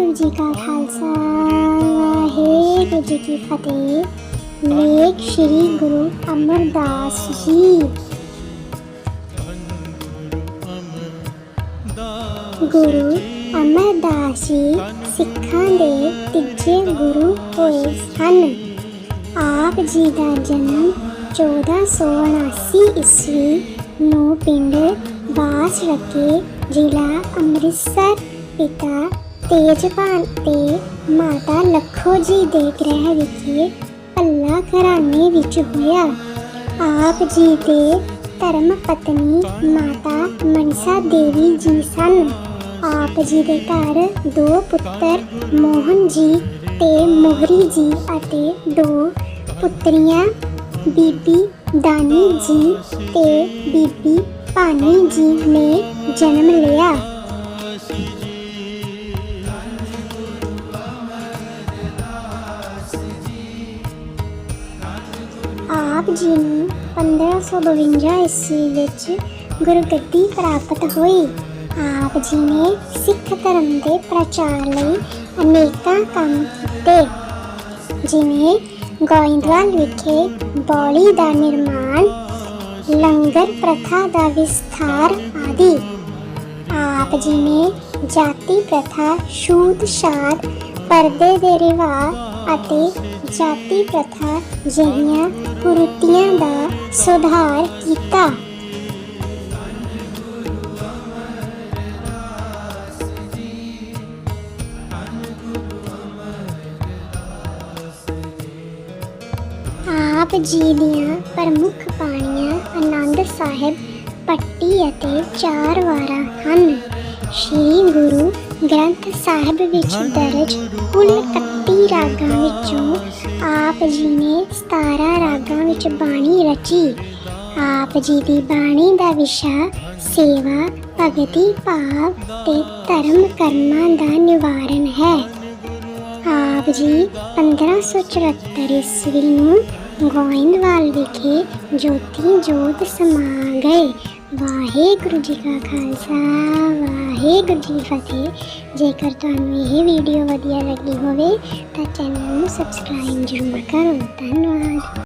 ਵਾਹਿਗੁਰੂ ਜੀ ਕਾ ਖਾਲਸਾ, ਵਾਹਿਗੁਰੂ ਜੀ ਕੀ ਫਤਿਹ। ਲੇਖ ਸ਼੍ਰੀ ਗੁਰੂ ਅਮਰਦਾਸ ਜੀ ਗੁਰੂ ਅਮਰਦਾਸ ਜੀ ਸਿੱਖਾਂ ਦੇ ਤੀਜੇ ਗੁਰੂ ਹੋਏ ਸਨ। ਆਪ ਜੀ ਦਾ ਜਨਮ 1479 ਈਸਵੀ ਨੂੰ ਪਿੰਡ ਬਾਸ ਰੱਕੇ ਜ਼ਿਲ੍ਹਾ ਅੰਮ੍ਰਿਤਸਰ ਪਿਤਾ ਤੇਜਪਾਲ ਤੇ ਮਾਤਾ ਲੱਖੋ ਜੀ ਦੇ ਗ੍ਰਹਿ ਵਿਖੇ ਪੱਲਾ ਘਰਾਣੇ ਵਿੱਚ ਹੋਇਆ। ਆਪ ਜੀ ਦੇ ਧਰਮ ਪਤਨੀ ਮਾਤਾ ਮਨਸਾ ਦੇਵੀ ਜੀ ਸਨ। ਆਪ ਜੀ ਦੇ ਘਰ ਦੋ ਪੁੱਤਰ ਮੋਹਨ ਜੀ ਤੇ ਮੋਹਰੀ ਜੀ ਅਤੇ ਦੋ ਪੁੱਤਰੀਆਂ, ਬੀਬੀ ਦਾਨੀ ਜੀ ਤੇ ਬੀਬੀ ਭਾਨੀ ਜੀ ਨੇ ਜਨਮ ਲਿਆ। ਆਪ ਜੀ ਨੂੰ 1552 ਈਸਵੀ ਵਿੱਚ ਗੁਰਗੱਦੀ ਪ੍ਰਾਪਤ ਹੋਈ। ਆਪ ਜੀ ਨੇ ਸਿੱਖ ਧਰਮ ਦੇ ਪ੍ਰਚਾਰ ਲਈ ਅਨੇਕਾਂ ਕੰਮ ਕੀਤੇ। ਜਿਵੇਂ ਗੋਇੰਦਵਾਲ ਵਿਖੇ ਬੌਲੀ ਦਾ ਨਿਰਮਾਣ, ਲੰਗਰ ਪ੍ਰਥਾ ਦਾ ਵਿਸਥਾਰ ਆਦਿ। ਆਪ ਜੀ ਨੇ ਜਾਤੀ ਪ੍ਰਥਾ ਛੂਤ ਛਾਤ ਪਰਦੇ ਦੇ ਰਿਵਾਜ ਅਤੇ ਜਾਤੀ ਪ੍ਰਥਾ ਜਿਹੀਆਂ ਕੁਰੀਤੀਆਂ ਦਾ ਸੁਧਾਰ ਕੀਤਾ। ਆਪ ਜੀ ਦੀਆਂ ਪ੍ਰਮੁੱਖ ਬਾਣੀਆਂ ਆਨੰਦ ਸਾਹਿਬ ਪੱਟੀ ਅਤੇ ਚਾਰ ਵਾਰਾਂ ਹਨ। ਸ੍ਰੀ ਗੁਰੂ ਗ੍ਰੰਥ ਸਾਹਿਬ ਵਿੱਚ ਦਰਜ ਕੁੱਲ 31 ਰਾਗਾਂ ਵਿੱਚੋਂ ਆਪ ਜੀ ਨੇ 17 ਰਾਗਾਂ ਵਿੱਚ ਬਾਣੀ ਰਚੀ। ਆਪ ਜੀ ਦੀ ਬਾਣੀ ਦਾ ਵਿਸ਼ਾ ਸੇਵਾ, ਭਗਤੀ, ਭਾਵ ਤੇ ਧਰਮ ਕਰਮਾਂ ਦਾ ਨਿਵਾਰਨ ਹੈ। ਆਪ ਜੀ 1574 ਈਸਵੀ ਨੂੰ ਗੋਇੰਦਵਾਲ ਵਿਖੇ ਜੋਤੀ ਜੋਤ ਸਮਾ ਗਏ। ਵਾਹਿਗੁਰੂ ਜੀ ਕਾ ਖਾਲਸਾ, ਵਾਹਿਗੁਰੂ ਜੀ ਫਤਿਹ। ਜੇਕਰ ਤੁਹਾਨੂੰ ਇਹ ਵੀਡੀਓ ਵਧੀਆ ਲੱਗੀ ਹੋਵੇ, ਤਾਂ ਚੈਨਲ ਨੂੰ ਸਬਸਕ੍ਰਾਈਬ ਜ਼ਰੂਰ ਕਰੋ। ਧੰਨਵਾਦ।